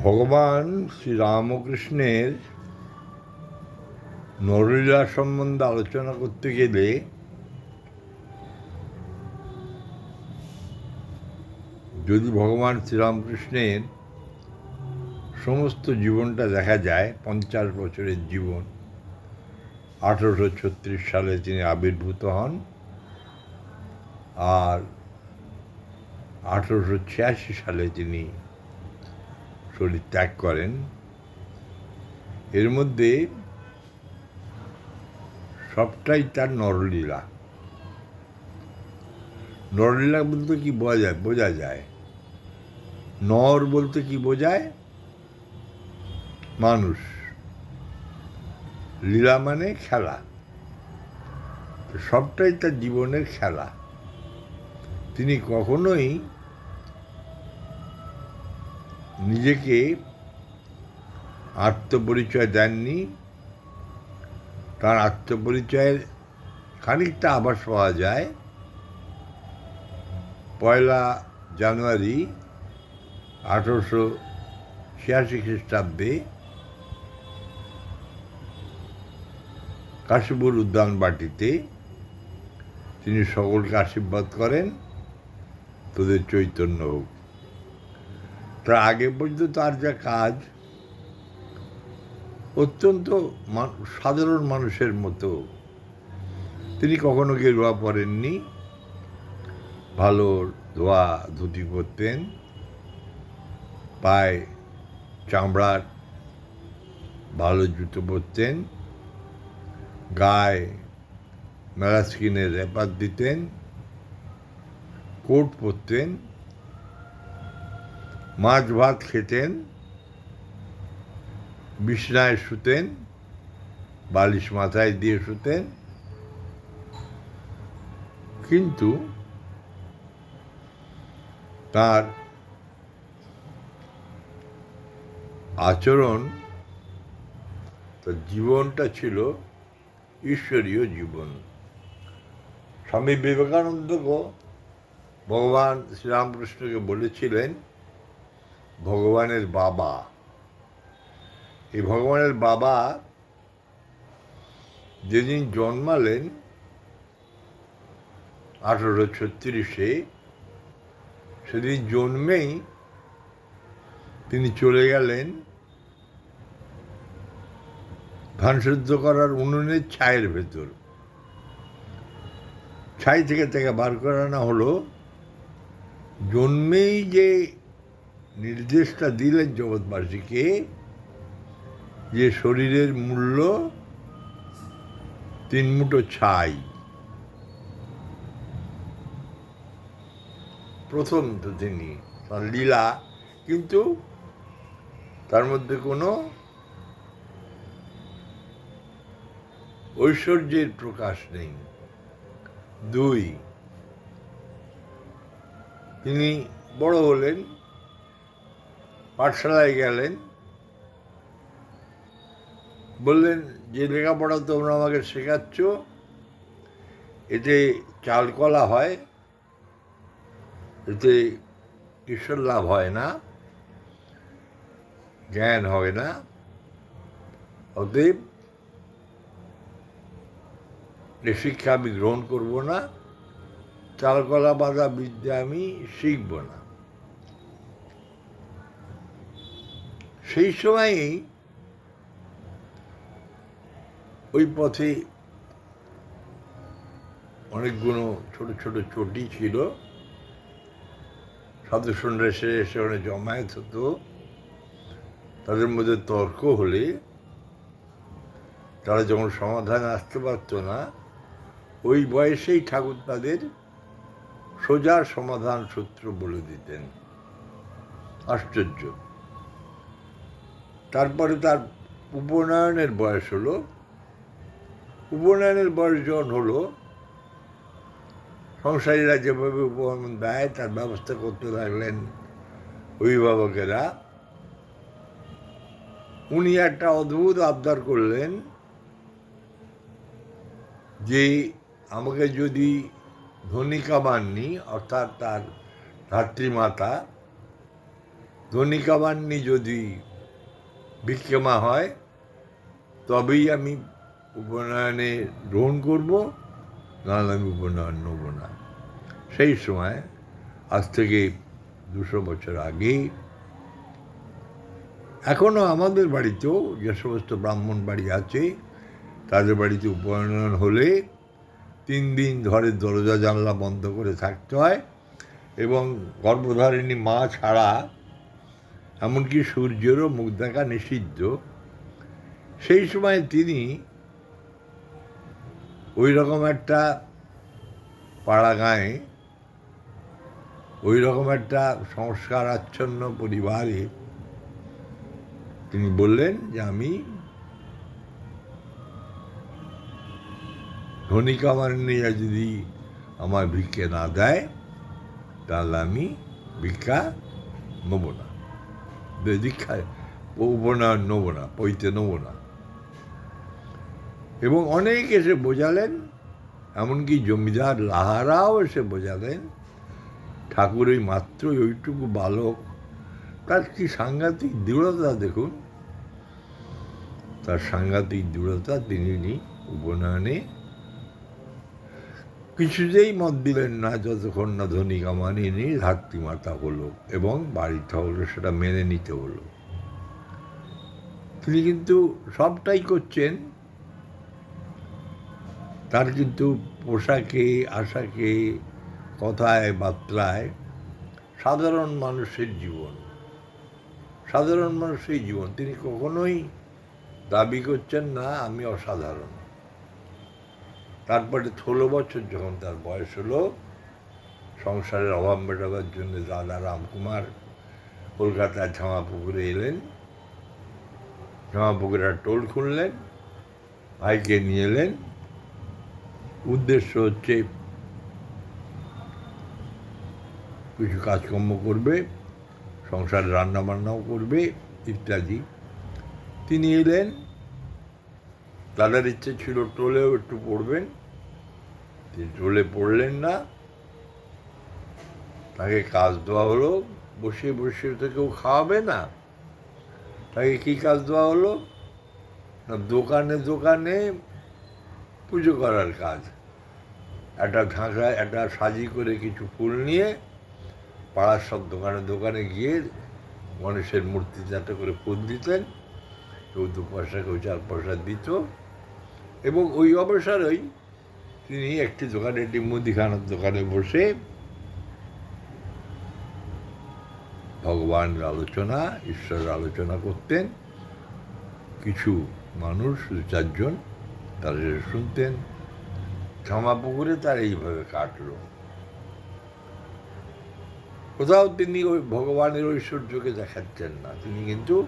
ভগবান শ্রীরামকৃষ্ণের নরলীলা সম্বন্ধে আলোচনা করতে গেলে যদি ভগবান শ্রীরামকৃষ্ণের সমস্ত জীবনটা দেখা যায়, পঞ্চাশ বছরের জীবন, আঠেরোশো ছত্রিশ সালে তিনি আবির্ভূত হন আর আঠেরোশো ছিয়াশি সালে তিনি শরীর ত্যাগ করেন। এর মধ্যে সবটাই তার নরলীলা। নরলীলা বলতে কি বোঝা যায় বোঝা যায়। নর বলতে কি বোঝায়? মানুষ। লীলা মানে খেলা। সবটাই তার জীবনের খেলা। তিনি কখনোই নিজেকে আত্মপরিচয় দেননি, তার আত্মপরিচয়ের খানিকটা আভাস পাওয়া যায়। পয়লা জানুয়ারি আঠেরোশো ছিয়াশি খ্রিস্টাব্দে কাশীপুর উদ্যান বাটিতে তিনি সকলকে আশীর্বাদ করেন। তোদের চৈতন্য হোক। আগে পর্যন্ত তার যা কাজ, অত্যন্ত সাধারণ মানুষের মতো। তিনি কখনো গেরুয়া পরেননি। ভালো ধোয়া ধুতি পরতেন। পায়ে চামড়ার ভালো জুতো পরতেন। গায়ে ম্যালাস্কিনের রেপার দিতেন। কোট পরতেন। মাছ ভাত খেতেন, বিছনায় শুতেন, বালিশ মাথায় দিয়ে শুতেন। কিন্তু তার আচরণ, তার জীবনটা ছিল ঈশ্বরীয় জীবন। স্বামী বিবেকানন্দকে ভগবান শ্রীরামকৃষ্ণকে বলেছিলেন ভগবানের বাবা। এই ভগবানের বাবা যেদিন জন্মালেন আঠেরোশো ছত্রিশে, সেদিন জন্মেই তিনি চলে গেলেন ধান সেদ্ধ করার উনুনের ছায়ের ভেতর। ছাই থেকে তাকে বার করানো হলো। জন্মেই যে নির্দেশটা দিলেন জগৎবাসীকে যে শরীরের মূল্য তিন মুঠো ছাই। প্রথম তো তিনি, তার লীলা, কিন্তু তার মধ্যে কোনো ঐশ্বর্যের প্রকাশ নেই। দুই, তিনি বড় হলেন পাঠশালায় গেলেন। বললেন, যে লেখাপড়া তোমরা আমাকে শেখাচ্ছ, এতে চালকলা হয়, এতে ঈশ্বর লাভ হয় না, জ্ঞান হয় না, অতএব এ শিক্ষা আমি গ্রহণ করব না, চালকলা বাঁধা বিদ্যা আমি শিখব না। সেই সময়েই ওই পথে অনেকগুলো ছোট ছোট চটি ছিল। সাধুসন্ধ্যা এসে এসে ওখানে জমায়েত হতো। তাদের মধ্যে তর্ক হলে তারা যখন সমাধানে আসতে পারতো না, ওই বয়সেই ঠাকুর তাদের সোজা সমাধান সূত্র বলে দিতেন। আশ্চর্য। তারপরে তার উপনয়নের বয়স হলো। উপনয়নের বয়স যখন হলো, সংসারীরা যেভাবে উপনয়ন দেয়, তার ব্যবস্থা করতে লাগলেন অভিভাবকেরা। উনি একটা অদ্ভুত আবদার করলেন যে আমাকে যদি ধনিকা বাননি, অর্থাৎ তার ধাত্রীমাতা ধনিকাবান্নি যদি ভিক্ষমা হয়, তবেই আমি উপনয়নে গ্রহণ করব, নাহলে আমি উপনয়ন নেব না। সেই সময়, আজ থেকে দুশো বছর আগে এখনও আমাদের বাড়িতেও যে সমস্ত ব্রাহ্মণ বাড়ি আছে, তাদের বাড়িতে উপনয়ন হলে তিন দিন ঘরের দরজা জানলা বন্ধ করে থাকতে হয় এবং গর্ভধারিণী মা ছাড়া এমনকি সূর্যেরও মুখ দেখা নিষিদ্ধ। সেই সময় তিনি ওই রকম একটা পাড়া গাঁয়ে ওই রকম একটা সংস্কার আচ্ছন্ন পরিবারে তিনি বললেন যে, আমি আমার নিয়ে যদি আমার ভিক্ষে না দেয়, তাহলে আমি ভিক্ষা নেব না। বে- দীক্ষা উপনয়ন নেব না, পৈতে নেব না। এবং অনেক এসে বোঝালেন, এমনকি জমিদার লাহারাও এসে বোঝালেন, ঠাকুর ওই মাত্র ওইটুকু বালক। তার কি সাংঘাতিক দৃঢ়তা দেখুন? তার সাংঘাতিক দৃঢ়তা তিনি উপনয়নে কিছুতেই মত দিলেন না, যতক্ষণ না ধনী কামানিনি ধাত্রী মাতা হলো এবং বাড়িটা হলো সেটা মেনে নিতে হলো। তিনি কিন্তু সবটাই করছেন। তার কিন্তু পোশাকে, আশাকে, কথায়, বার্তায় সাধারণ মানুষের জীবন। সাধারণ মানুষের জীবন। তিনি কখনোই দাবি করছেন না, আমি অসাধারণ। তারপরে ষোলো বছর যখন তার বয়স হলো, সংসারের অভাব মেটাবার জন্য দাদা রামকুমার কলকাতার ঝামাপুকুরে এলেন। ঝামাপুকুরে টোল খুললেন, ভাইকে নিয়ে এলেন। উদ্দেশ্য হচ্ছে কিছু কাজকর্ম করবে, সংসারে রান্নাবান্নাও করবে, ইত্যাদি। তিনি এলেন দাদার ইচ্ছে ছিল টোলেও একটু পড়বেন। তিনি টোলে পড়লেন না। তাকে কাজ দেওয়া হলো বসে বসে তো কেউ খাওয়াবে না। তাকে কী কাজ দেওয়া হলো? না, দোকানে দোকানে পুজো করার কাজ। একটা ঢাকা, একটা সাজি করে কিছু ফুল নিয়ে পাড়ার সব দোকানে দোকানে গিয়ে গণেশের মূর্তি যাতে করে ফুল দিতেন কেউ দু পয়সা কেউ চার পয়সা দিত। এবং ওই অবসরেই তিনি একটি দোকানে একটি মুদিখানার দোকানে বসে ভগবানের আলোচনা, ঈশ্বরের আলোচনা করতেন। কিছু মানুষ, দু চারজন সেটা শুনতেন। ক্ষমা পুকুরে তার এইভাবে কাটলো। কোথাও তিনি ওই ভগবানের ঐশ্বর্যকে দেখাচ্ছেন না। তিনি কিন্তু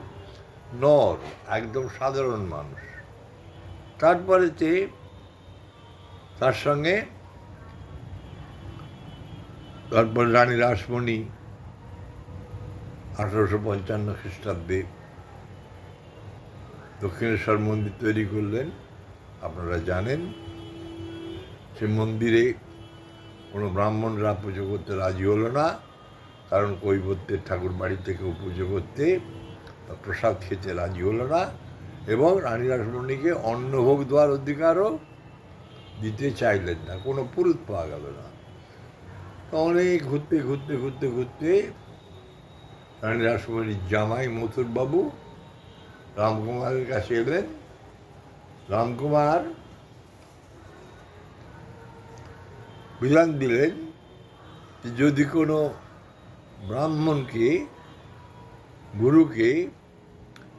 নর, একদম সাধারণ মানুষ। তারপরেতে তার সঙ্গে তারপর রানী রাসমণি আঠারোশো পঞ্চান্ন খ্রিস্টাব্দে দক্ষিণেশ্বর মন্দির তৈরি করলেন। আপনারা জানেন সে মন্দিরে কোনো ব্রাহ্মণরা পুজো করতে রাজি হলো না, কারণ কৈবত্যের ঠাকুর বাড়ি থেকেও পুজো করতে প্রসাদ খেতে রাজি হলো না। এবং রানী রাসমণিকে অন্নভোগ দেওয়ার অধিকারও দিতে চাইলেন না। কোনো পুরুত পাওয়া গেল না। তো অনেক ঘুরতে ঘুরতে ঘুরতে ঘুরতে রানী রাসমণির জামাই মথুরবাবু রামকুমারের কাছে এলেন। রামকুমার বিধান দিলেন যদি কোনো ব্রাহ্মণকে, গুরুকে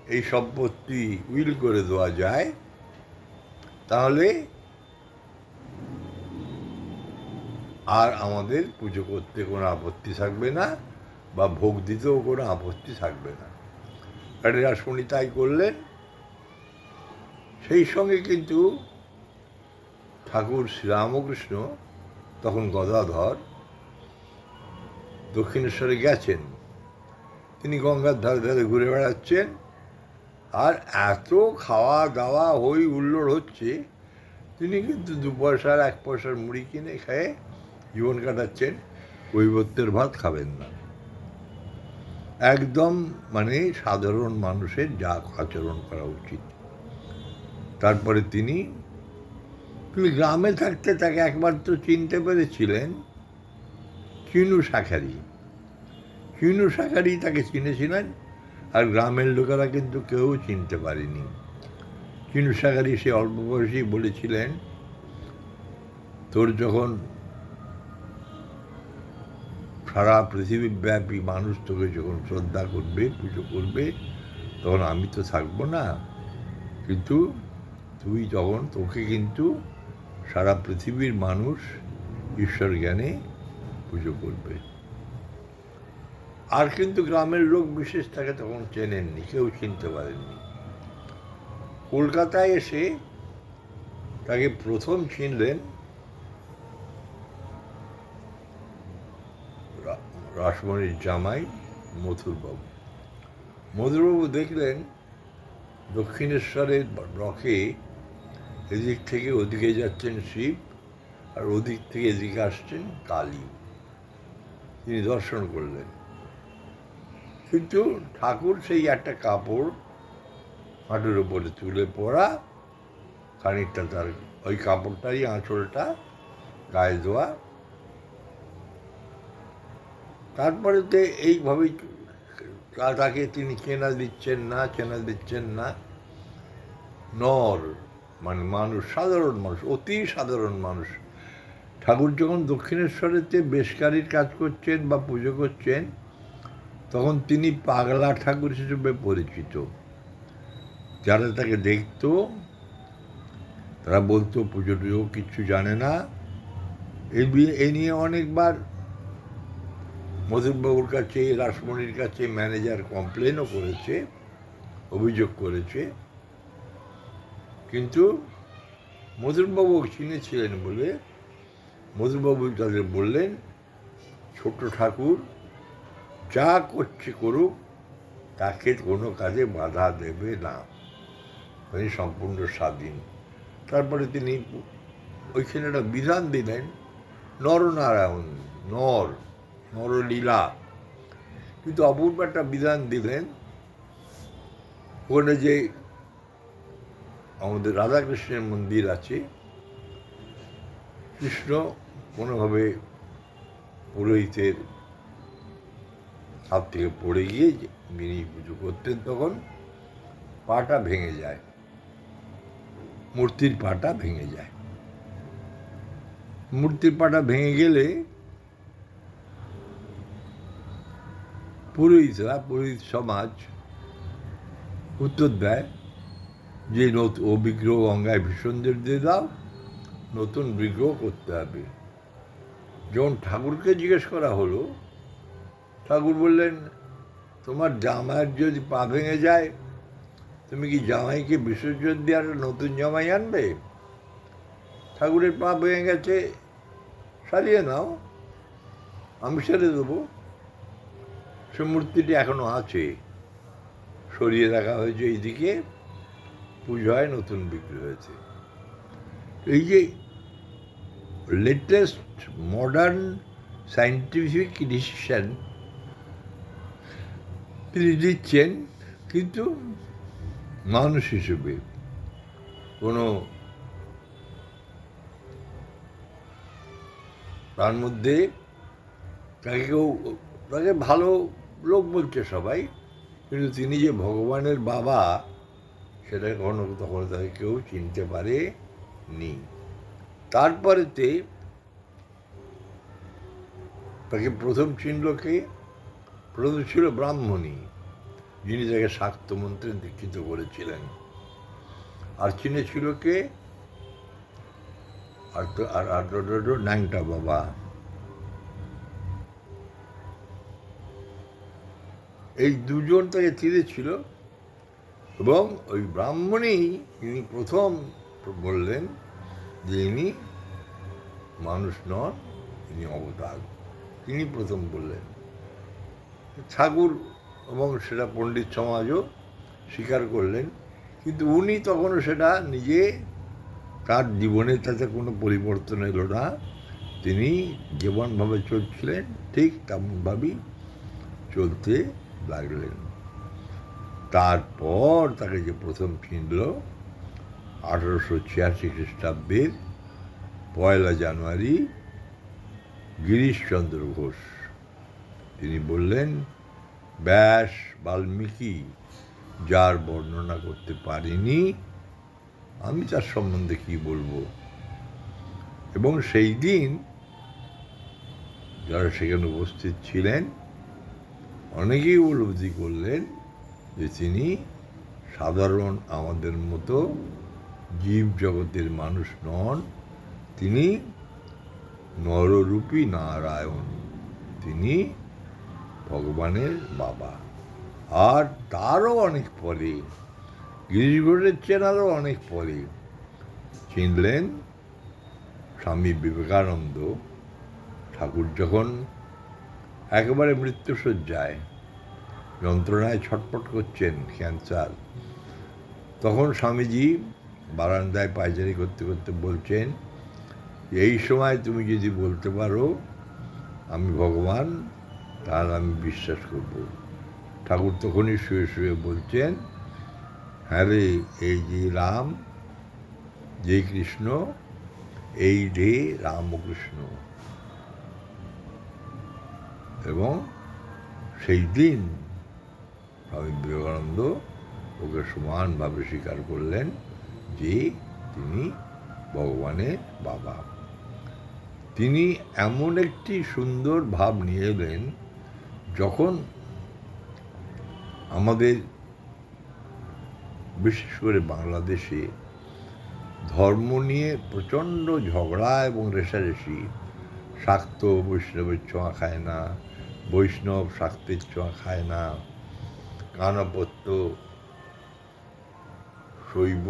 এই সম্পত্তি উইল করে দেওয়া যায়, তাহলে আর আমাদের পুজো করতে কোনো আপত্তি থাকবে না বা ভোগ দিতেও কোনো আপত্তি থাকবে না। রানী রাসমণি তাই করলেন। সেই সঙ্গে কিন্তু ঠাকুর শ্রীরামকৃষ্ণ তখন গদাধর দক্ষিণেশ্বরে গেছেন। তিনি গঙ্গার ধারে ধারে ঘুরে বেড়াচ্ছেন। আর এত খাওয়া দাওয়া হই হুল্লোড় হচ্ছে, তিনি কিন্তু দু পয়সার, এক পয়সার মুড়ি কিনে খেয়ে জীবন কাটাচ্ছেন, কৈবত্যের ভাত খাবেন না। একদম মানে সাধারণ মানুষের যা আচরণ করা উচিত। তারপরে তিনি তিনি গ্রামে থাকতে তাকে একবার তো চিনতে পেরেছিলেন, চিনু শাখারি। চিনু শাখারি তাকে চিনেছিলেন আর গ্রামের লোকেরা কিন্তু কেউ চিনতে পারেনি। চিনু শাখারি সে অল্প বয়সেই বলেছিলেন, তোর যখন সারা পৃথিবীব্যাপী মানুষ তোকে যখন শ্রদ্ধা করবে, পুজো করবে, তখন আমি তো থাকব না। কিন্তু তুই তখন তোকে কিন্তু সারা পৃথিবীর মানুষ ঈশ্বর জ্ঞানে পুজো করবে। আর কিন্তু গ্রামের লোক বিশেষ তাকে তখন চেনেননি, কেউ চিনতে পারেননি। কলকাতায় এসে তাকে প্রথম চিনলেন রাসমণির জামাই মথুরবাবু। মধুরবাবু দেখলেন দক্ষিণেশ্বরের ব্লকে এদিক থেকে ওদিকে যাচ্ছেন শিব আর ওদিক থেকে এদিকে আসছেন কালী। তিনি দর্শন করলেন। কিন্তু ঠাকুর সেই একটা কাপড় হাঁটুর উপরে তুলে পরা, খানিকটা তার ওই কাপড়টাই আঁচলটা, গায়ে দেওয়া। তারপরে তো এইভাবেই তাকে তিনি চেনা দিচ্ছেন না চেনা দিচ্ছেন না। নর মানে মানুষ, সাধারণ মানুষ, অতি সাধারণ মানুষ। ঠাকুর যখন দক্ষিণেশ্বরেতে বেশকারির কাজ করছেন বা পুজো করছেন তখন তিনি পাগলা ঠাকুর হিসেবে পরিচিত। যারা তাকে দেখত, তারা বলতো পুজো টুজো কিচ্ছু জানে না। এই এই নিয়ে অনেকবার মধুরবাবুর কাছে, রাসমণির কাছে ম্যানেজার কমপ্লেনও করেছে, অভিযোগ করেছে। কিন্তু মধুরবাবু চিনেছিলেন বলে মধুরবাবু তাদের বললেন, ছোট ঠাকুর যা করছে করুক, তাকে কোনো কাজে বাধা দেবে না। তিনি সম্পূর্ণ স্বাধীন। তারপরে তিনি ওইখানে একটা বিধান দিলেন, নরনারায়ণ, নর, নরলীলা। কিন্তু অপূর্ব একটা বিধান দিলেন, ওখানে যে আমাদের রাধাকৃষ্ণের মন্দির আছে, কৃষ্ণ কোনোভাবে পুরোহিতের হাত থেকে পড়ে গিয়ে যিনি পুজো করতেন তখন পাটা ভেঙে যায়। মূর্তির পাটা ভেঙে যায়। মূর্তির পাটা ভেঙে গেলে পুরোহিতরা, পুরোহিত সমাজ উত্তর দেয় যে নতুন ও বিগ্রহ গঙ্গায় ভীষণদের দিয়ে দাও, নতুন বিগ্রহ করতে হবে। যখন ঠাকুরকে জিজ্ঞেস করা হলো ঠাকুর বললেন, তোমার জামাইয়ের যদি পা ভেঙে যায়, তুমি কি জামাইকে বিসর্জন দিয়ে আর নতুন জামাই আনবে? ঠাকুরের পা ভেঙে গেছে সারিয়ে নাও, আমি সেরে দেবো। সে মূর্তিটি এখনও আছে। সরিয়ে রাখা হয়েছে এইদিকে পুজো হয় নতুন বিক্রি হয়েছে। এই যে লেটেস্ট মডার্ন সাইন্টিফিক ডিসিশন তিনি দিচ্ছেন, কিন্তু মানুষ হিসেবে কোনো তার মধ্যে তাকে কেউ, তাকে ভালো লোক বলছে সবাই, কিন্তু তিনি যে ভগবানের বাবা, সেটা কখনো তখন তাকে কেউ চিনতে পারে নি তারপরেতে তাকে প্রথম চিনল কে? প্রথম ছিল ব্রাহ্মণী যিনি তাকে শাক্ত মন্ত্রে দীক্ষিত করেছিলেন। আর চিনেছিল কে? আর তো, আর আর ন্যাংটা বাবা। এই দুজন তাকে চিনেছিল এবং ওই ব্রাহ্মণেই তিনি প্রথম বললেন যে ইনি মানুষ নন, ইনি অবতার। তিনি প্রথম বললেন। ঠাকুর এবং সেটা পণ্ডিত সমাজও স্বীকার করলেন। কিন্তু উনি তখনও সেটা নিজে তার জীবনে তাতে কোনো পরিবর্তন এলো না। তিনি যেমনভাবে চলছিলেন, ঠিক তেমনভাবেই চলতে লাগলেন। তারপর তাকে যে প্রথম চিনল, আঠারোশো ছিয়াশি খ্রিস্টাব্দের পয়লা জানুয়ারি গিরিশচন্দ্র ঘোষ। তিনি বললেন, ব্যাস বাল্মীকি, যার বর্ণনা করতে পারিনি, আমি তার সম্বন্ধে কি বলব? এবং সেই দিন যারা সেখানে উপস্থিত ছিলেন, অনেকেই উপলব্ধি করলেন যে তিনি সাধারণ আমাদের মতো জীব জগতের মানুষ নন। তিনি নররূপী নারায়ণ। তিনি ভগবানের বাবা। আর তারও অনেক পরে গিরিশ ঘোষের চেনারও অনেক পরে চিনলেন স্বামী বিবেকানন্দ। ঠাকুর যখন একেবারে মৃত্যুসজ্জায় যন্ত্রণায় ছটফট করছেন ক্যান্সার, তখন স্বামীজি বারান্দায় পায়চারি করতে করতে বলছেন, এই সময় তুমি যদি বলতে পারো, আমি ভগবান তাহলে আমি বিশ্বাস করব। ঠাকুর তখনই শুয়ে শুয়ে বলছেন হ্যাঁ রে এই যে রাম, যে কৃষ্ণ, এই রে রামকৃষ্ণ। এবং সেই দিন স্বামী বিবেকানন্দ ওকে সমানভাবে স্বীকার করলেন যে তিনি ভগবানের বাবা। তিনি এমন একটি সুন্দর ভাব নিয়ে এলেন যখন আমাদের, বিশেষ করে বাংলাদেশে ধর্ম নিয়ে প্রচণ্ড ঝগড়া এবং রেশারেশি শাক্ত বৈষ্ণবের ছোঁয়া খায় না, বৈষ্ণব শাক্তের ছোঁয়া খায় না গানপত্য শৈব,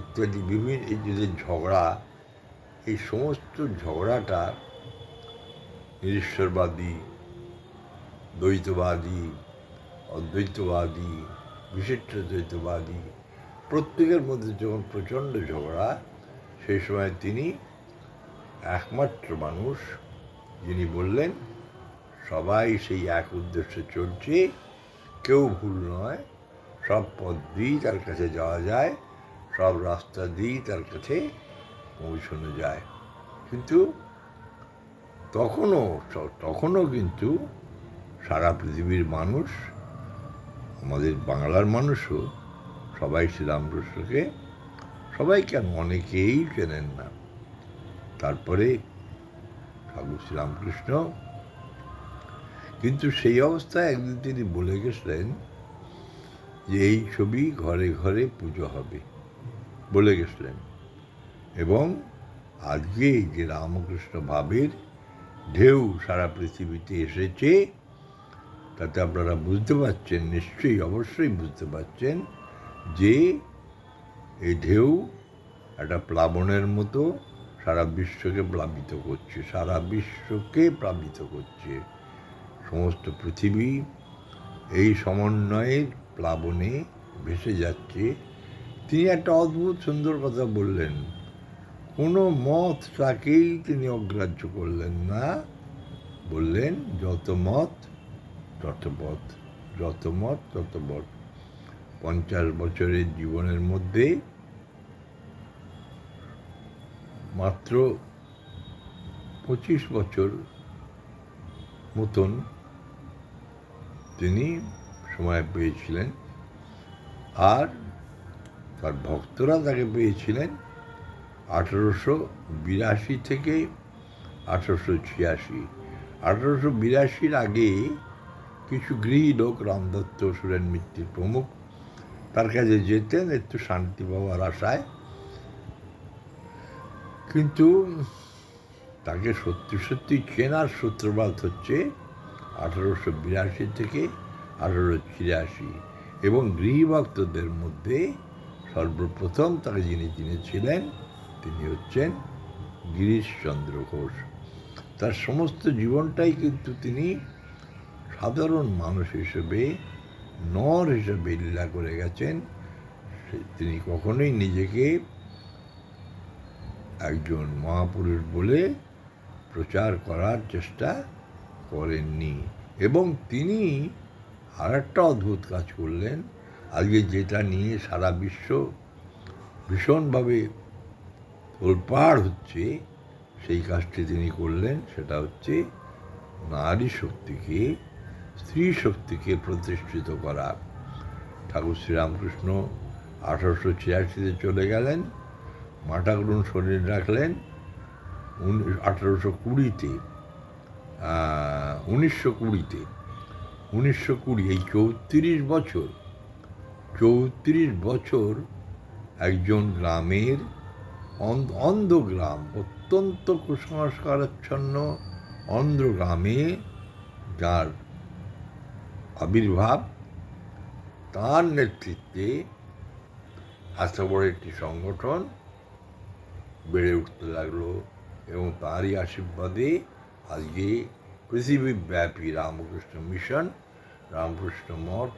ইত্যাদি বিভিন্ন এই যে ঝগড়া এই সমস্ত ঝগড়াটা নিরীশ্বরবাদী, দ্বৈতবাদী, অদ্বৈতবাদী, বিশিষ্ট দ্বৈতবাদী, প্রত্যেকের মধ্যে যখন প্রচণ্ড ঝগড়া, সেই সময় তিনি একমাত্র মানুষ যিনি বললেন, সবাই সেই এক উদ্দেশ্যে চলছে, কেউ ভুল নয়, সব পথ দিয়েই তার কাছে যাওয়া যায়, সব রাস্তা দিয়েই তার কাছে পৌঁছানো যায়। কিন্তু তখনও তখনও কিন্তু সারা পৃথিবীর মানুষ, আমাদের বাংলার মানুষও সবাই শ্রীরামকৃষ্ণকে সবাই কেন অনেকেই চেনেন না। তারপরে ঠাকুর শ্রীরামকৃষ্ণ, কিন্তু সেই অবস্থায় একদিন তিনি বলে গেছিলেন যে, এই ছবি ঘরে ঘরে পুজো হবে। বলে গেছিলেন। এবং আজকে যে রামকৃষ্ণ ভাবের ঢেউ সারা পৃথিবীতে এসেছে, তাতে আপনারা বুঝতে পারছেন, নিশ্চয়ই অবশ্যই বুঝতে পারছেন যে এই ঢেউ একটা প্লাবনের মতো সারা বিশ্বকে প্লাবিত করছে, সারা বিশ্বকে প্লাবিত করছে। সমস্ত পৃথিবী এই সমন্বয়ের প্লাবনে ভেসে যাচ্ছে। তিনি একটা অদ্ভুত সুন্দর কথা বললেন। কোনো মত তাকেই তিনি অগ্রাহ্য করলেন না। বললেন, যত মত, তত পথ যত মত, তত পথ পঞ্চাশ বছরের জীবনের মধ্যে মাত্র পঁচিশ বছর মতন তিনি সময় পেয়েছিলেন। আর তার ভক্তরা তাকে পেয়েছিলেন আঠেরোশো বিরাশি থেকে আঠেরোশো ছিয়াশি। আঠেরোশো বিরাশির আগে কিছু গৃহী লোক রামদত্ত সুরেন মিত্তির প্রমুখ, তার কাছে যেতেন একটু শান্তি পাওয়ার আশায়। কিন্তু তাকে সত্যি সত্যি চেনার সূত্রপাত হচ্ছে আঠারোশো বিরাশি থেকে আঠারোশো ছিয়াশি এবং গৃহভক্তদের মধ্যে সর্বপ্রথম তাকে যিনি চিনেছিলেন তিনি হচ্ছেন গিরিশচন্দ্র ঘোষ। তার সমস্ত জীবনটাই কিন্তু তিনি সাধারণ মানুষ হিসেবে, নর হিসেবে লীলা করে গেছেন। তিনি কখনোই নিজেকে একজন মহাপুরুষ বলে প্রচার করার চেষ্টা করেননি এবং তিনি আর একটা অদ্ভুত কাজ করলেন। আজকে যেটা নিয়ে সারা বিশ্ব ভীষণভাবে তোলপাড় হচ্ছে, সেই কাজটি তিনি করলেন, সেটা হচ্ছে নারী শক্তিকে, স্ত্রী শক্তিকে প্রতিষ্ঠিত করা। ঠাকুর শ্রীরামকৃষ্ণ আঠারোশো ছিয়াশিতে চলে গেলেন মাটাগুরুন শরীর রাখলেন আঠারোশো কুড়িতে উনিশশো কুড়িতে। উনিশশো কুড়ি, এই চৌত্রিশ বছর চৌত্রিশ বছর একজন গ্রামের অন্ধ- অন্ধ অত্যন্ত কুসংস্কারাচ্ছন্ন অন্ধ গ্রামে যার আবির্ভাব, তার নেতৃত্বে এত বড় একটি সংগঠন বেড়ে উঠতে লাগল এবং তারই আশীর্বাদে আজকে পৃথিবীব্যাপী রামকৃষ্ণ মিশন, রামকৃষ্ণ মঠ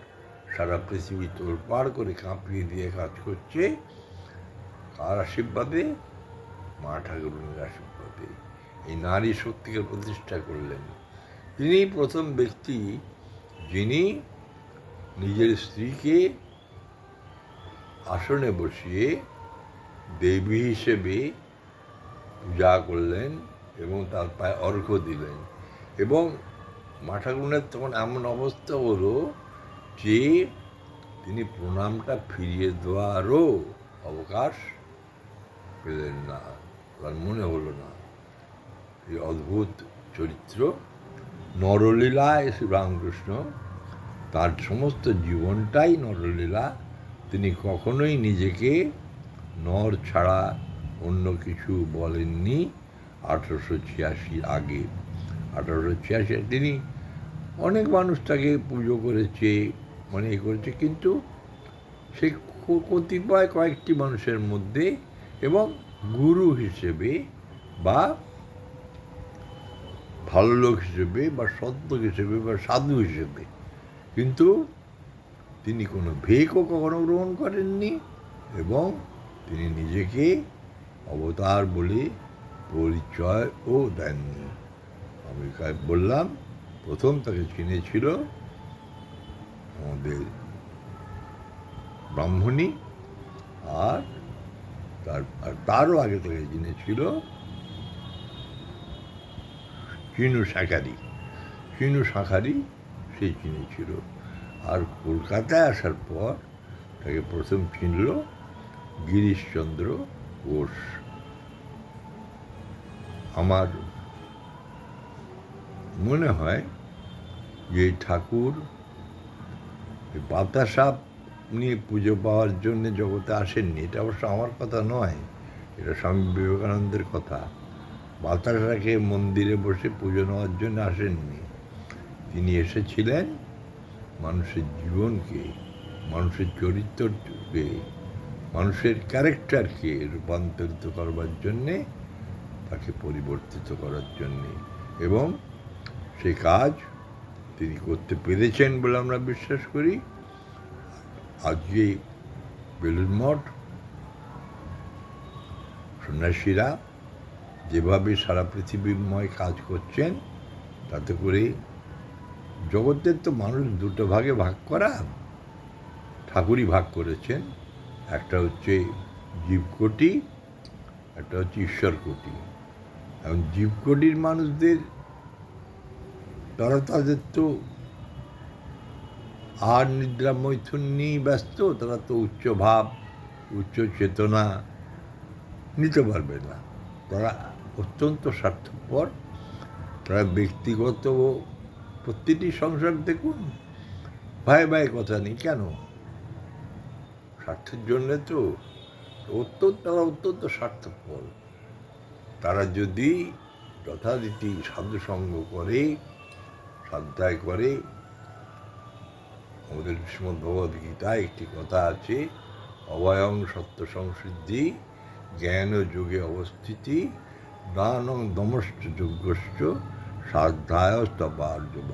সারা পৃথিবী তোলপাড় করে কাঁপিয়ে দিয়ে কাজ করছে। কার আশীর্বাদে মা ঠাকুরের আশীর্বাদে এই নারী শক্তিকে প্রতিষ্ঠা করলেন। তিনি প্রথম ব্যক্তি যিনি নিজের স্ত্রীকে আসনে বসিয়ে দেবী হিসেবে পূজা করলেন এবং তার পায়ে অর্ঘ্য দিলেন এবং মাঠাগুনের তখন এমন অবস্থা হলো যে তিনি প্রণামটা ফিরিয়ে দেওয়ারও অবকাশ পেলেন না, তার মনে হলো না। এই অদ্ভুত চরিত্র নরলীলায় শ্রীরামকৃষ্ণ তার সমস্ত জীবনটাই নরলীলা। তিনি কখনোই নিজেকে নর ছাড়া অন্য কিছু বলেননি আঠারোশো ছিয়াশির আগে। আঠারোশো ছিয়াশি তিনি অনেক মানুষ তাকে পুজো করেছে মানে এ করেছে, কিন্তু ক- কতিপয় কয়েকটি মানুষের মধ্যে এবং গুরু হিসেবে বা ভালো লোক হিসেবে বা সত্য হিসেবে বা সাধু হিসেবে। কিন্তু তিনি কোনো ভেকও কখনো গ্রহণ করেননি এবং তিনি নিজেকে অবতার বলে পরিচয়ও দেননি আমি বললাম, প্রথম তাকে চিনেছিল আমাদের ব্রাহ্মণী আর তার তারও আগে থেকে চিনেছিল চিনু শাঁখারি। চিনু শাঁখারি সে চিনেছিল আর কলকাতায় আসার পর তাকে প্রথম চিনল গিরিশচন্দ্র ঘোষ। আমার মনে হয় যে ঠাকুর বাতাসাপ নিয়ে পুজো পাওয়ার জন্য জগতে আসেননি, এটা অবশ্য আমার কথা নয়, এটা স্বামী বিবেকানন্দের কথা। বাতাসাকে মন্দিরে বসে পুজো নেওয়ার জন্য আসেননি। তিনি এসেছিলেন মানুষের জীবনকে, মানুষের চরিত্রকে, মানুষের ক্যারেক্টারকে রূপান্তরিত করবার জন্যে, তাকে পরিবর্তিত করার জন্যে। এবং সেই কাজ তিনি করতে পেরেছেন বলে আমরা বিশ্বাস করি। আজকে বেলুন মঠ, সন্ন্যাসীরা যেভাবে সারা পৃথিবীময় কাজ করছেন, তাতে করে জগতের তো মানুষ দুটো ভাগে ভাগ করা, ঠাকুরই ভাগ করেছেন। একটা হচ্ছে জীবকোটি, একটা হচ্ছে ঈশ্বর কোটি এখন জীবকোটির মানুষদের তারা তাদের তো আর নিদ্রা মৈথুন নিয়েই ব্যস্ত, তারা তো উচ্চ ভাব, উচ্চ চেতনা, নিতে পারবে না। তারা অত্যন্ত স্বার্থপর। তারা ব্যক্তিগত প্রতিটি সংসার দেখুন, ভাই ভাই কথা নেই, কেন? স্বার্থের জন্যে তো অত্যন্ত, তারা অত্যন্ত স্বার্থপর। তারা যদি যথারীতি সাধুসঙ্গ করে শ্রদ্ধায় করে আমাদের শ্রীমদ ভগবদ্গীতায় একটি কথা আছে অভয়ং সত্য সংসিদ্ধি জ্ঞান যোগে অবস্থিতি, দানং দমশ্চ যজ্ঞশ্চ সাধ্যায় তপার্জব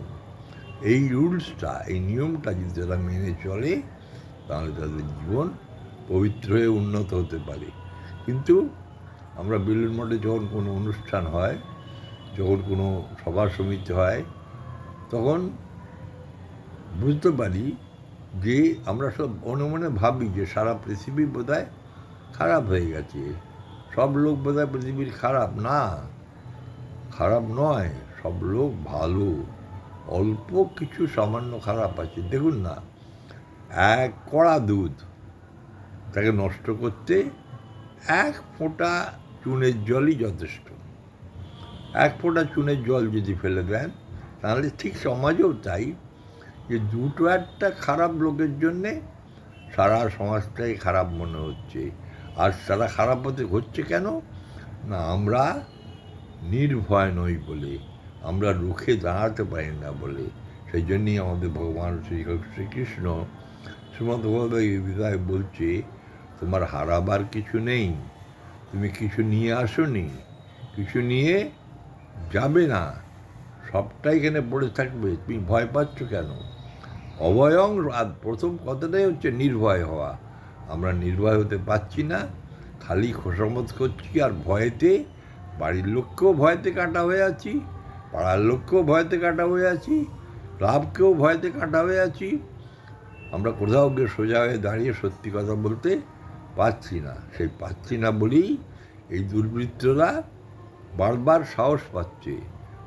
এই রুলসটা, এই নিয়মটা যদি তারা মেনে চলে, তাহলে তাদের জীবন পবিত্র হয়ে উন্নত হতে পারে। কিন্তু আমরা বেলুর মঠে যখন কোনো অনুষ্ঠান হয়, যখন কোনো সভা সমিতি হয়, তখন বুঝতে পারি যে আমরা সব মনে মনে ভাবি যে সারা পৃথিবী বোধহয় খারাপ হয়ে গেছে। সব লোক বোধহয় পৃথিবীর খারাপ। না, খারাপ নয়, সব লোক ভালো। অল্প কিছু সামান্য খারাপ আছে। দেখুন না, এক কড়া দুধ তাকে নষ্ট করতে এক ফোঁটা চুনের জলই যথেষ্ট। এক ফোঁটা চুনের জল যদি ফেলে দেন, তাহলে ঠিক সমাজেও তাই। যে দুটো একটা খারাপ লোকের জন্যে সারা সমাজটাই খারাপ মনে হচ্ছে। আর সারা খারাপ হতে হচ্ছে কেন? না, আমরা নির্ভয় নই বলে, আমরা রুখে দাঁড়াতে পারি না বলে। সেই জন্যই আমাদের ভগবান শ্রী শ্রীকৃষ্ণ শ্রীমদ বিদায় বলছে, তোমার হারাবার কিছু নেই, তুমি কিছু নিয়ে আসোনি, কিছু নিয়ে যাবে না। সবটাই এখানে পড়ে থাকবে, তুমি ভয় পাচ্ছ কেন? অভয়ং আর প্রথম কথাটাই হচ্ছে নির্ভয় হওয়া। আমরা নির্ভয় হতে পারছি না, খালি খোসামত করছি আর ভয়েতে বাড়ির লোককেও ভয়তে কাটা হয়ে আছি, পাড়ার লোককেও ভয়তে কাটা হয়ে আছি, লাভকেও ভয়তে কাটা হয়ে আছি। আমরা কোথাও গিয়ে সোজা হয়ে দাঁড়িয়ে সত্যি কথা বলতে পারছি না। সেই পাচ্ছি না বলেই এই দুর্বৃত্তরা বারবার সাহস পাচ্ছে।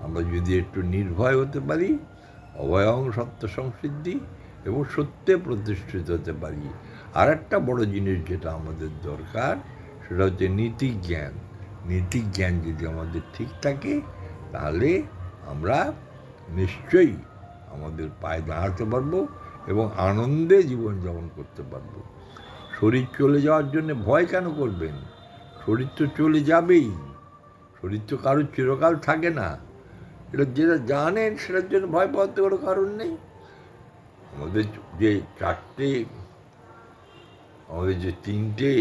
আমরা যদি একটু নির্ভয় হতে পারি অভয়ং সত্য সংসিদ্ধি এবং সত্যে প্রতিষ্ঠিত হতে পারি। আর একটা বড় জিনিস যেটা আমাদের দরকার, সেটা হচ্ছে নীতি জ্ঞান। নীতি জ্ঞান যদি আমাদের ঠিক থাকে, তাহলে আমরা নিশ্চয়ই আমাদের পায়ে দাঁড়াতে পারব এবং আনন্দে জীবনযাপন করতে পারব। শরীর চলে যাওয়ার জন্য ভয় কেন করবেন? শরীর তো চলে যাবেই। শরীর তো কারোর চিরকাল থাকে না। এটা যেটা জানেন সেটার জন্য ভয় পাওয়ার তো কোনো কারণ নেই। আমাদের যে চারটে, আমাদের যে তিনটে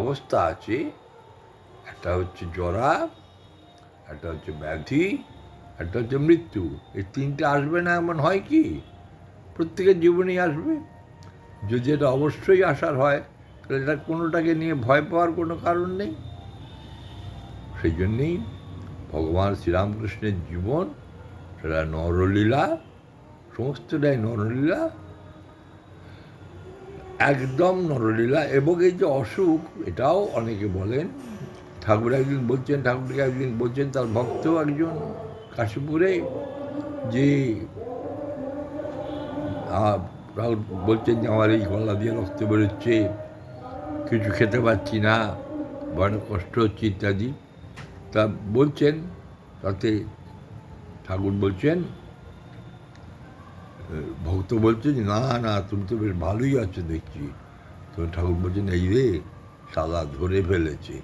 অবস্থা আছে, একটা হচ্ছে জরা একটা হচ্ছে ব্যাধি, একটা হচ্ছে মৃত্যু। এই তিনটে আসবে না এমন হয় কি? প্রত্যেকের জীবনেই আসবে। যদি এটা অবশ্যই আসার হয়, তাহলে এটা কোনোটাকে নিয়ে ভয় পাওয়ার কোনো কারণ নেই। সেই জন্যেই ভগবান শ্রীরামকৃষ্ণের জীবন, সেটা নরলীলা, সমস্তটাই নরলীলা, একদম নরলীলা, এবং এই যে অসুখ, এটাও অনেকে বলেন। ঠাকুর একদিন বলছেন, ঠাকুরকে একদিন বলছেন, তার ভক্ত একজন কাশীপুরে যে বলছেন যে, আমার এই গলা দিয়ে রক্ত বেরোচ্ছে, কিছু খেতে পাচ্ছি না বড় কষ্ট হচ্ছে, ইত্যাদি। তা বলছেন, তাতে ঠাকুর বলছেন ভক্ত বলছে যে না না, তুমি তো বেশ ভালোই আছো দেখছি। তো ঠাকুর বলছেন, এই রে সাদা ধরে ফেলেছে।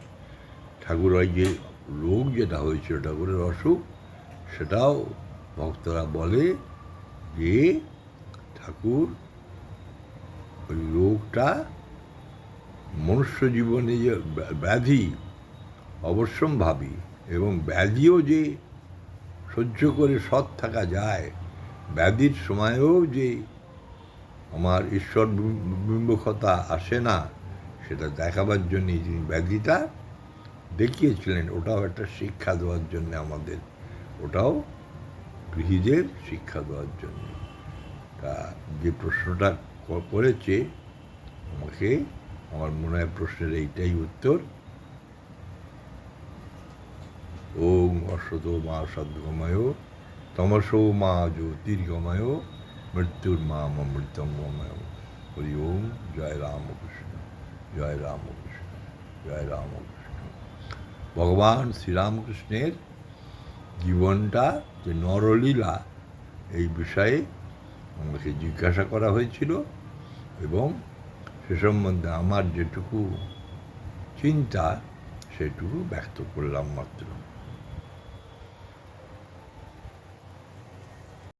ঠাকুর ওই যে রোগ যেটা হয়েছিল ঠাকুরের অসুখ, সেটাও ভক্তরা বলে যে ঠাকুর ওই রোগটা মনুষ্য জীবনে যে ব্যা- ব্যাধি অবশ্যম্ভাবী এবং ব্যাধিও যে সহ্য করে সৎ থাকা যায়, ব্যাধির সময়েও যে আমার ঈশ্বর বিম্বকতা আসে না, সেটা দেখাবার জন্যে যিনি ব্যাধিটা দেখিয়েছিলেন, ওটাও একটা শিক্ষা দেওয়ার জন্য আমাদের, ওটাও গৃহীদের শিক্ষা দেওয়ার জন্য। তা যে প্রশ্নটা করেছে, আমাকে, আমার মনে হয় প্রশ্নের এইটাই উত্তর। ওম অশ্বত মা সদ্গময়, তমস মা জ্যোতির্গময় মৃত্যুর মা অমৃতময় হরি ওম, জয় রামকৃষ্ণ জয় রামকৃষ্ণ জয় রামকৃষ্ণ ভগবান শ্রীরামকৃষ্ণের জীবনটা যে নরলীলা, এই বিষয়ে আমাকে জিজ্ঞাসা করা হয়েছিল এবং সে সম্বন্ধে আমার যেটুকু চিন্তা, সেটুকু ব্যক্ত করলাম মাত্র।